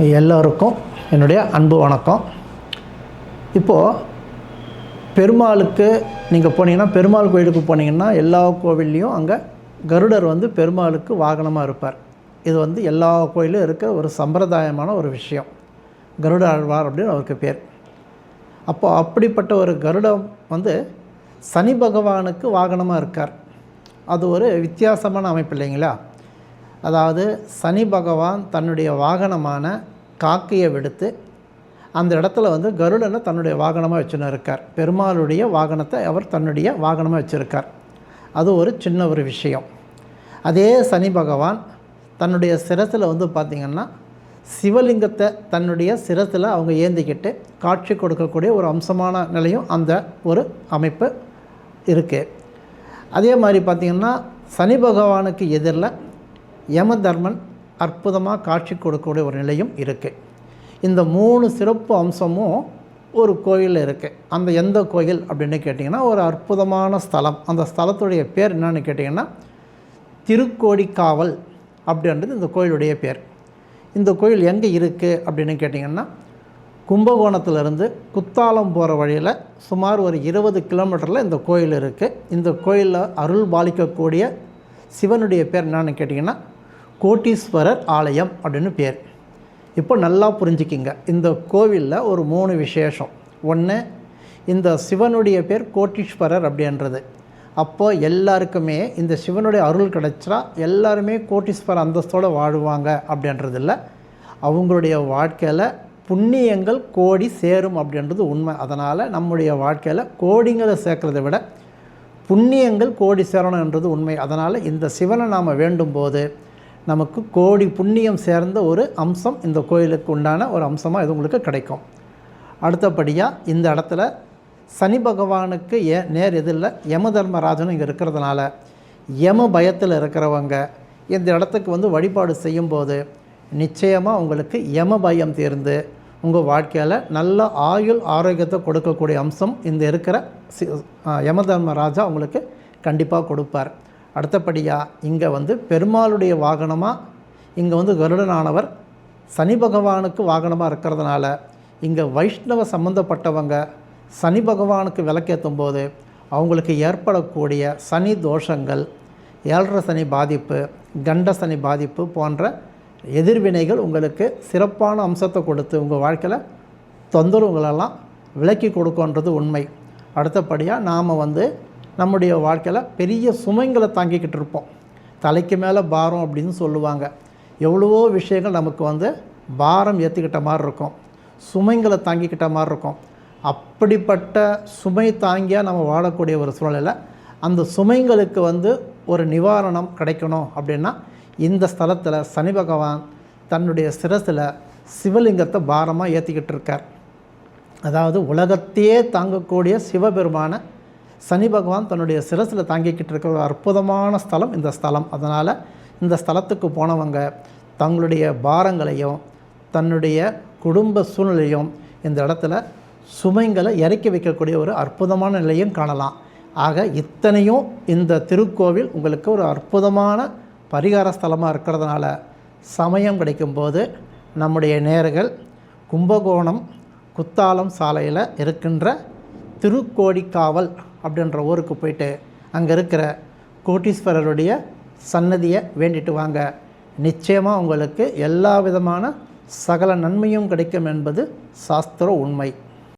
எல்லோருக்கும் என்னுடைய அன்பு வணக்கம். இப்போது பெருமாளுக்கு நீங்கள் போனீங்கன்னா பெருமாள் கோயிலுக்கு போனீங்கன்னா எல்லா கோவில்லையும் அங்கே கருடர் வந்து பெருமாளுக்கு வாகனமாக இருப்பார். இது வந்து எல்லா கோயிலும் இருக்க ஒரு சம்பிரதாயமான ஒரு விஷயம். கருட ஆழ்வார் அப்படின்னு அவருக்கு பேர். அப்போது அப்படிப்பட்ட ஒரு கருடம் வந்து சனி பகவானுக்கு வாகனமாக இருக்கார். அது ஒரு வித்தியாசமான அமைப்பு இல்லைங்களா? அதாவது சனி பகவான் தன்னுடைய வாகனமான காக்கையை விடுத்து அந்த இடத்துல வந்து கருடனை தன்னுடைய வாகனமாக வச்சுன்னு இருக்கார் பெருமாளுடைய வாகனத்தை அவர் தன்னுடைய வாகனமாக வச்சுருக்கார். அது ஒரு சின்ன ஒரு விஷயம். அதே சனி பகவான் தன்னுடைய சிரத்தில் வந்து பார்த்திங்கன்னா சிவலிங்கத்தை தன்னுடைய சிரத்தில் அவங்க ஏந்திக்கிட்டு காட்சி கொடுக்கக்கூடிய ஒரு அம்சமான நிலையும் அந்த ஒரு அமைப்பு இருக்குது அதே மாதிரி பார்த்திங்கன்னா சனி பகவானுக்கு எதிரில் யமதர்மன் அற்புதமாக காட்சி கொடுக்கக்கூடிய ஒரு நிலையும் இருக்குது இந்த மூணு சிறப்பு அம்சமும் ஒரு கோயிலில் இருக்குது அந்த எந்த கோயில் அப்படின்னு கேட்டிங்கன்னா ஒரு அற்புதமான ஸ்தலம். அந்த ஸ்தலத்துடைய பேர் என்னன்னு கேட்டிங்கன்னா திருக்கோடிக்காவல் அப்படின்றது இந்த கோயிலுடைய பேர். இந்த கோயில் எங்கே இருக்குது அப்படின்னு கேட்டிங்கன்னா கும்பகோணத்திலிருந்து குத்தாலம் போகிற வழியில் சுமார் ஒரு இருபது கிலோமீட்டரில் இந்த கோயில் இருக்குது இந்த கோயிலில் அருள் பாலிக்கக்கூடிய சிவனுடைய பேர் என்னன்னு கேட்டிங்கன்னா கோட்டீஸ்வரர் ஆலயம் அப்படின்னு பேர். இப்போ நல்லா புரிஞ்சுக்கிங்க. இந்த கோவிலில் ஒரு மூணு விசேஷம். ஒன்று இந்த சிவனுடைய பேர் கோட்டீஸ்வரர் அப்படின்றது. அப்போ எல்லாருக்குமே இந்த சிவனுடைய அருள் கிடைச்சா எல்லாருமே கோட்டீஸ்வரர் அந்தஸ்தோடு வாழுவாங்க அப்படின்றது இல்லை. அவங்களுடைய வாழ்க்கையில் புண்ணியங்கள் கோடி சேரும் அப்படின்றது உண்மை. அதனால் நம்முடைய வாழ்க்கையில் கோடிங்களை சேர்க்குறத விட புண்ணியங்கள் கோடி சேரணுன்றது உண்மை. அதனால் இந்த சிவனை நாம் வேண்டும் போது நமக்கு கோடி புண்ணியம் சேர்ந்த ஒரு அம்சம் இந்த கோயிலுக்கு உண்டான ஒரு அம்சமாக இது உங்களுக்கு கிடைக்கும். அடுத்தபடியாக இந்த இடத்துல சனி பகவானுக்கு ஏ நேர் எதிரில் யம தர்மராஜனும் இங்கே இருக்கிறதுனால யம பயத்தில் இருக்கிறவங்க இந்த இடத்துக்கு வந்து வழிபாடு செய்யும்போது நிச்சயமாக உங்களுக்கு யம பயம் தீர்ந்து உங்கள் வாழ்க்கையில் நல்ல ஆயுள் ஆரோக்கியத்தை கொடுக்கக்கூடிய அம்சம் இந்த இருக்கிற சி யம தர்மராஜா உங்களுக்கு கண்டிப்பாக கொடுப்பார். அடுத்தபடியாக இங்கே வந்து பெருமாளுடைய வாகனமாக இங்கே வந்து கருடனானவர் சனி பகவானுக்கு வாகனமாக இருக்கிறதுனால இங்கே வைஷ்ணவ சம்மந்தப்பட்டவங்க சனி பகவானுக்கு விளக்கேற்றும் போது அவங்களுக்கு ஏற்படக்கூடிய சனி தோஷங்கள் ஏழரை சனி பாதிப்பு கண்ட சனி பாதிப்பு போன்ற எதிர்வினைகள் உங்களுக்கு சிறப்பான அம்சத்தை கொடுத்து உங்கள் வாழ்க்கையில் தொந்தரவுகளெல்லாம் விலக்கி கொடுக்கன்றது உண்மை. அடுத்தபடியாக நாம் வந்து நம்முடைய வாழ்க்கையில் பெரிய சுமைங்களை தாங்கிக்கிட்டு இருப்போம். தலைக்கு மேலே பாரம் அப்படின்னு சொல்லுவாங்க. எவ்வளவோ விஷயங்கள் நமக்கு வந்து பாரம் ஏற்றுக்கிட்ட மாதிரி இருக்கும். சுமைங்களை தாங்கிக்கிட்ட மாதிரி இருக்கும். அப்படிப்பட்ட சுமை தாங்கியாக நம்ம வாழக்கூடிய ஒரு சூழலில் அந்த சுமைங்களுக்கு வந்து ஒரு நிவாரணம் கிடைக்கணும் அப்படின்னா இந்த ஸ்தலத்தில் சனி பகவான் தன்னுடைய சிரசில் சிவலிங்கத்தை பாரமாக ஏற்றிக்கிட்டு இருக்கார். அதாவது உலகத்தையே தாங்கக்கூடிய சிவபெருமான சனி பகவான் தன்னுடைய சிரசில் தாங்கிக்கிட்டு இருக்கிற ஒரு அற்புதமான ஸ்தலம் இந்த ஸ்தலம். அதனால் இந்த ஸ்தலத்துக்கு போனவங்க தங்களுடைய பாரங்களையும் தன்னுடைய குடும்ப சூழ்நிலையும் இந்த இடத்துல சுமைங்களை இறக்கி வைக்கக்கூடிய ஒரு அற்புதமான நிலையும் காணலாம். ஆக இத்தனையும் இந்த திருக்கோவில் உங்களுக்கு ஒரு அற்புதமான பரிகார ஸ்தலமாக இருக்கிறதுனால சமயம் கிடைக்கும்போது நம்முடைய நேர்கள் கும்பகோணம் குத்தாலம் சாலையில் இருக்கின்ற திருக்கோடிக்காவல் அப்படின்ற ஊருக்கு போயிட்டு அங்கே இருக்கிற கோட்டீஸ்வரருடைய சன்னதியை வேண்டிட்டு வாங்க. நிச்சயமாக உங்களுக்கு எல்லா விதமான சகல நன்மையும் கிடைக்கும் என்பது சாஸ்திர உண்மை.